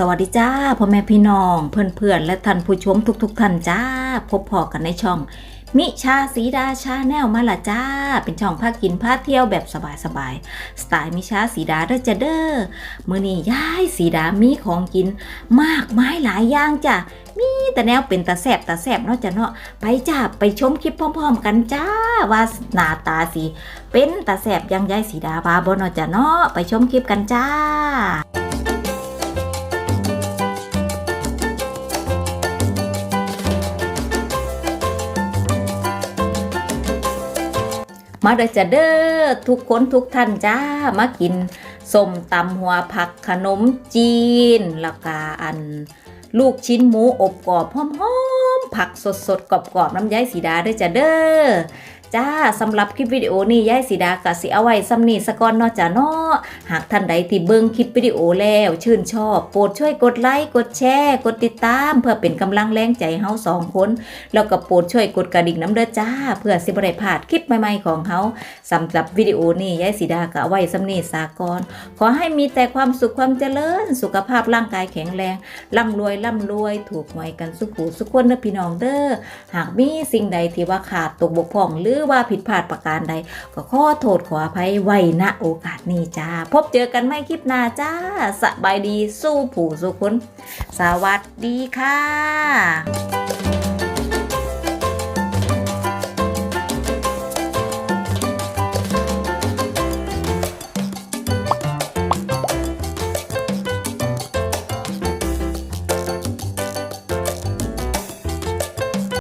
สวัสดีจ้าพ่อแม่พี่น้อง เพื่อนๆ และท่านผู้ชมทุกๆท่านจ้า พบพอกันในช่อง มิชาสีดาชาแนลมาละจ้า เป็นช่องพากินพาเที่ยวแบบสบายๆสไตล์มิชาสีดาเด้อจ้าเด้อมื้อนี้ย้ายสีดามีของกิน มากมายหลายอย่างจ้ะมีแต่แนวเป็นตาแสบตาแสบเนาะจ้ะเนาะไปจ้าไปชมคลิปพร้อมๆ กันจ้าว่าหน้าตาสีเป็นตาแสบยังยายสีดาบาบเนาะจ้ะเนาะไปชมคลิปกันจ้า มาเด้อจ้ะเด้อทุกคนทุกท่านจ้ามากินส้มตำหัวผักขนมจีนแล้วก็อัน ลูกชิ้นหมูอบกรอบหอมๆผักสดๆกรอบๆน้ำย้ายสีดาเด้อจ้ะเด้อ จ้าสำหรับคลิปวิดีโอนี้ยายสีดากะสิเอาไว้สำนีสะกอนนาะจ้ะเนาะหากท่านใดที่เบิ่งคลิปวิดีโอแล้ว ชื่นชอบ โปรดช่วยกดไลค์กดแชร์กดติดตาม เพื่อเป็นกำลังแรงใจเฮาสองคน แล้วก็โปรดช่วยกดกระดิ่งน้ำเด้อจ้า เพื่อสิบ่ได้พลาดคลิปใหม่ๆของเฮาสำหรับวิดีโอนี้ยายสีดาก็เอาไว้สำนีสากรขอให้มีแต่ความสุขความเจริญ สุขภาพร่างกายแข็งแรงร่ำรวยร่ำรวย ถูกหวยกันสุขหูสุขคนเด้อพี่น้องเด้อหากมีสิ่งใดที่ว่าขาดตกบกพร่องหรือว่าผิดพลาดประการใด ก็ขอโทษขออภัยไว้ณโอกาสนี้จ้า พบเจอกันไม่คลิปหน้าจ้าสบายดีสู้ผู้สุขคนสวัสดีค่ะ